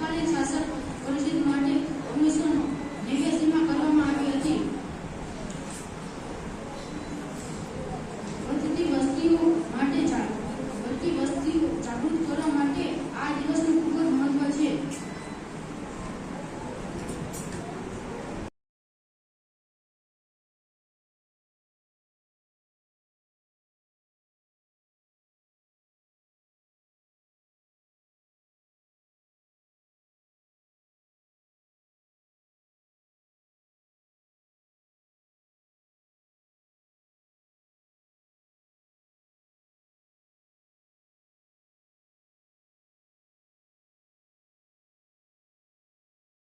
તત્કાલીન શાસક પરિષદ માટે ઓગણીસો નેવ્યાસીમાં કરવામાં આવી હતી. વધતી વસ્તીઓ